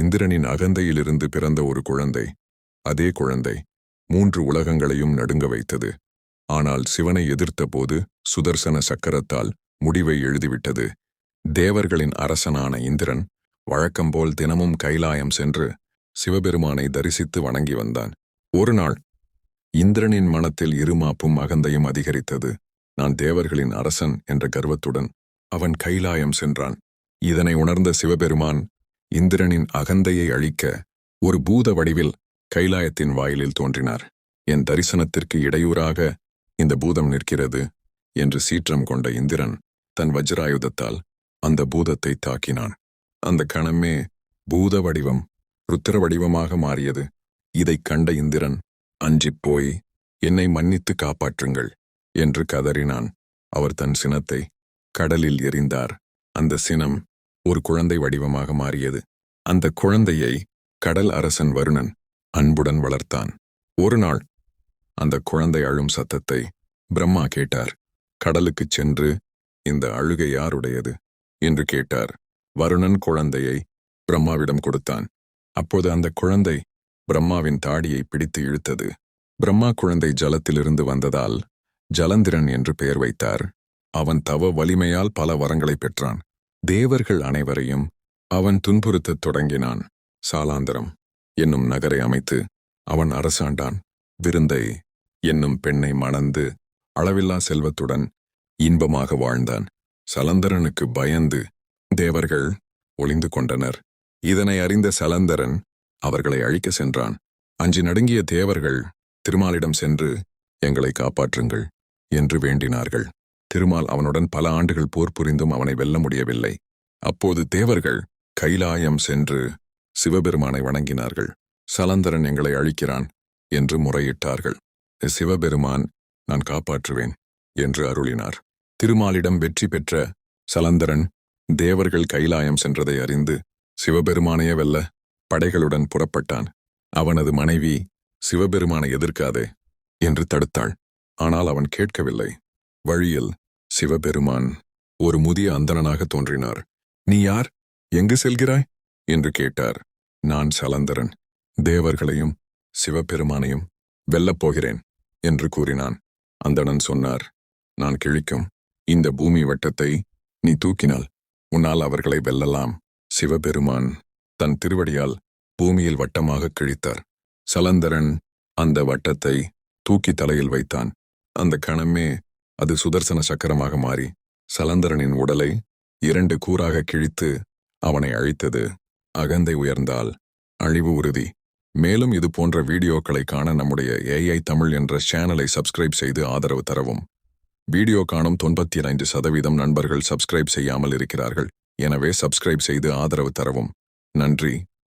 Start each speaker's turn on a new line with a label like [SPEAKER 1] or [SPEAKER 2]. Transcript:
[SPEAKER 1] இந்திரனின் அகந்தையிலிருந்து பிறந்த ஒரு குழந்தை. அதே குழந்தை மூன்று உலகங்களையும் நடுங்க வைத்தது. ஆனால் சிவனை எதிர்த்தபோது சுதர்சன சக்கரத்தால் முடிவை எழுதிவிட்டது. தேவர்களின் அரசனான இந்திரன் வழக்கம்போல் தினமும் கைலாயம் சென்று சிவபெருமானை தரிசித்து வணங்கி வந்தான். ஒரு நாள் இந்திரனின் மனத்தில் இருமாப்பும் அகந்தையும் அதிகரித்தது. நான் தேவர்களின் அரசன் என்ற கர்வத்துடன் அவன் கைலாயம் சென்றான். இதனை உணர்ந்த சிவபெருமான் இந்திரனின் அகந்தையை அழிக்க ஒரு பூத வடிவில் கைலாயத்தின் வாயிலில் தோன்றினார். என் தரிசனத்திற்கு இடையூறாக இந்த பூதம் நிற்கிறது என்று சீற்றம் கொண்ட இந்திரன் தன் வஜ்ராயுதத்தால் அந்த பூதத்தை தாக்கினான். அந்த கணமே பூத வடிவம் ருத்திர வடிவமாக மாறியது. இதைக் கண்ட இந்திரன் அஞ்சிப் போய் என்னை மன்னித்து காப்பாற்றுங்கள் என்று கதறினான். அவர் தன் சினத்தை கடலில் எறிந்தார் அந்த சினம் ஒரு குழந்தை வடிவமாக மாறியது. அந்த குழந்தையை கடல் அரசன் வருணன் அன்புடன் வளர்த்தான். ஒரு நாள் அந்த குழந்தை அழும் சத்தத்தை பிரம்மா கேட்டார். கடலுக்குச் சென்று இந்த அழுகை யாருடையது? என்று கேட்டார். வருணன் குழந்தையை பிரம்மாவிடம் கொடுத்தான். அப்போது அந்த குழந்தை பிரம்மாவின் தாடியை பிடித்து இழுத்தது. பிரம்மா குழந்தை ஜலத்திலிருந்து வந்ததால் ஜலந்திரன் என்று பெயர் வைத்தார். அவன் தவ வலிமையால் பல வரங்களைப் பெற்றான். தேவர்கள் அனைவரையும் அவன் துன்புறுத்தத் தொடங்கினான். சாலாந்தரம் என்னும் நகரை அமைத்து அவன் அரசாண்டான். விருந்தை என்னும் பெண்ணை மணந்து அளவில்லா செல்வத்துடன் இன்பமாக வாழ்ந்தான். சலந்தரனுக்கு பயந்து தேவர்கள் ஒளிந்து கொண்டனர். இதனை அறிந்த சலந்தரன் அவர்களை அழிக்க சென்றான். அஞ்சு நடுங்கிய தேவர்கள் திருமாலிடம் சென்று எங்களை காப்பாற்றுங்கள் என்று வேண்டினார்கள். திருமால் அவனுடன் பல ஆண்டுகள் போர் புரிந்தும் அவனை வெல்ல முடியவில்லை. அப்போது தேவர்கள் கைலாயம் சென்று சிவபெருமானை வணங்கினார்கள். சலந்தரன் எங்களை அழிக்கிறான் என்று முறையிட்டார்கள். சிவபெருமான் நான் காப்பாற்றுவேன் என்று அருளினார். திருமாலிடம் வெற்றி பெற்ற சலந்தரன் தேவர்கள் கைலாயம் சென்றதை அறிந்து சிவபெருமானையே வெல்ல படைகளுடன் புறப்பட்டான். அவனது மனைவி சிவபெருமானை எதிர்க்காதே என்று தடுத்தாள். ஆனால் அவன் கேட்கவில்லை. வழியில் சிவபெருமான் ஒரு முதிய அந்தணனாக தோன்றினார். நீ யார்? எங்கு செல்கிறாய்? என்று கேட்டார். நான் சலந்தரன். தேவர்களையும் சிவபெருமானையும் வெல்லப் போகிறேன் என்று கூறினான். அந்தணன் சொன்னார். நான் கிழிக்கும் இந்த பூமி வட்டத்தை நீ தூக்கினால் உன்னால் அவர்களை வெல்லலாம். சிவபெருமான் தன் திருவடியால் பூமியில் வட்டமாக கிழித்தார். சலந்தரன் அந்த வட்டத்தை தூக்கி தலையில் வைத்தான். அந்த கணமே அது சுதர்சன சக்கரமாக மாறி சலந்தரனின் உடலை இரண்டு கூறாக கிழித்து அவனை அழித்தது. அகந்தை உயர்ந்தால் அழிவு உறுதி. மேலும் இது போன்ற வீடியோக்களை காண நம்முடைய ஏஐ தமிழ் என்ற சேனலை சப்ஸ்கிரைப் செய்து ஆதரவு தரவும். வீடியோ காணும் தொன்பத்தி ஐந்து சதவீதம் நண்பர்கள் சப்ஸ்கிரைப் செய்யாமல் இருக்கிறார்கள். எனவே சப்ஸ்கிரைப் செய்து ஆதரவு தரவும். நன்றி.